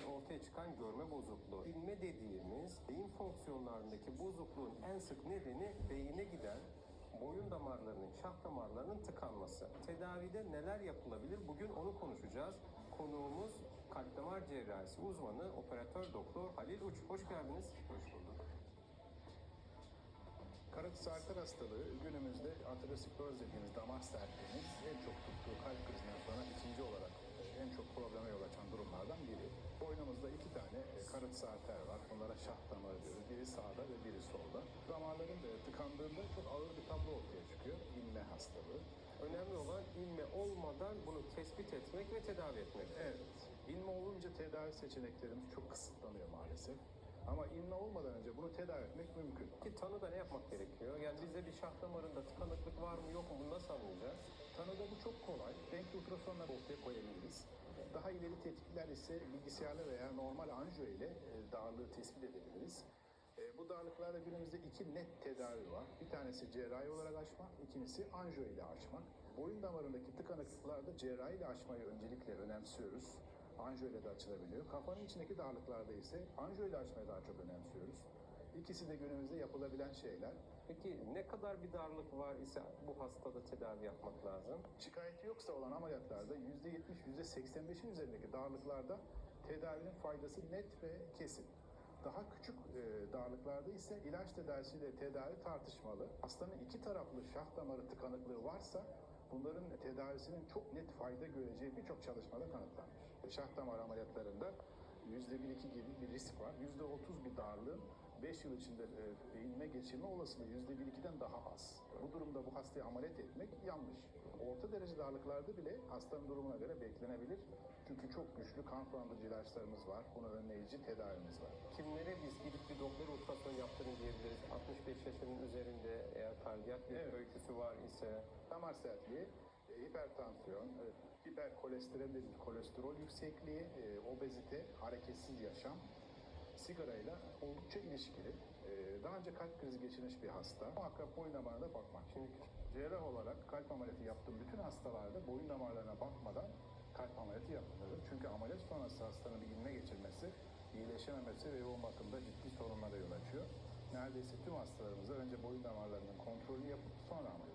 yüzden ortaya çıkan görme bozukluğu. İlme dediğimiz beyin fonksiyonlarındaki bozukluğun en sık nedeni beyine giden boyun damarlarının, şah damarlarının tıkanması. Tedavide neler yapılabilir? Bugün onu konuşacağız. Konuğumuz kalp damar cerrahisi uzmanı operatör doktor Halil Uç. Hoş geldiniz. Hoş bulduk. Karaciğer arter hastalığı günümüzde ateroskleroz dediğimiz damar sertliğinin en çok tuttuğu kalp krizinden sonra ikinci olarak en çok probleme yol açan durumlardan biri. Boynumuzda iki tane arter var. Bunlara şah damarı diyoruz. Biri sağda ve biri solda. Damarların e, tıkandığında çok ağır bir tablo ortaya çıkıyor. İnme hastalığı. Önemli olan ilme olmadan bunu tespit etmek ve tedavi etmek. Evet. İnme olunca tedavi seçeneklerimiz çok kısıtlanıyor maalesef. Ama inme olmadan önce bunu tedavi etmek mümkün. Ki tanıda ne yapmak gerekiyor? Yani bizde bir şah damarında tıkanıklık var mı yok mu bunu nasıl anlayacağız? Çok kolay. Renkli ultrasonla ortaya koyabiliriz. Daha ileri tetkikler ise bilgisayarla veya normal anjiyo ile e, darlığı tespit edebiliriz. E, Bu darlıklarda günümüzde iki net tedavi var. Bir tanesi cerrahi olarak açmak, ikincisi anjiyo ile açmak. Boyun damarındaki tıkanıklıklarda cerrahi ile açmayı öncelikle önemsiyoruz. Anjiyo ile de açılabiliyor. Kafanın içindeki darlıklarda ise anjiyo ile açmayı daha çok önemsiyoruz. İkisi de günümüzde yapılabilen şeyler. Peki ne kadar bir darlık var ise bu hastada tedavi yapmak lazım? Şikayeti yoksa olan ameliyatlarda %70, %85'in üzerindeki darlıklarda tedavinin faydası net ve kesin. Daha küçük e, darlıklarda ise ilaç tedavisiyle tedavi tartışmalı. Hastanın iki taraflı şah damarı tıkanıklığı varsa bunların tedavisinin çok net fayda göreceği birçok çalışmada kanıtlanmış. Şah damar ameliyatlarında %1-2 gibi bir risk var. %30 bir darlığın 5 yıl içinde e, beyinme geçirme olasılığı %1-2'den daha az. Bu durumda bu hastayı ameliyat etmek yanlış. Orta derece darlıklarda bile hastanın durumuna göre beklenebilir. Çünkü çok güçlü kan sulandırıcı ilaçlarımız var. Bunu önleyici tedavimiz var. Kimlere biz gidip bir doktor ultrason yaptırın diyebiliriz? 65 yaşının üzerinde eğer kardiyak bir Evet. öyküsü var ise Damar sertliği, e, hipertansiyon, e, hiperkolesterol kolesterol yüksekliği, e, obezite, hareketsiz yaşam, sigarayla oldukça ilişkili. E, Daha önce kalp krizi geçirmiş bir hasta. Muhakkak boyun damarına bakmak. Şimdi cerrah olarak kalp ameliyatı yaptığım bütün hastalarda boyun damarlarına bakmadan kalp ameliyatı yapılır. Çünkü ameliyat sonrası hastanın bir inme geçirmesi, iyileşememesi ve yoğun bakımda ciddi sorunlara yol açıyor. Neredeyse tüm hastalarımıza önce boyun damarlarının kontrolünü yapıp sonra ameliyat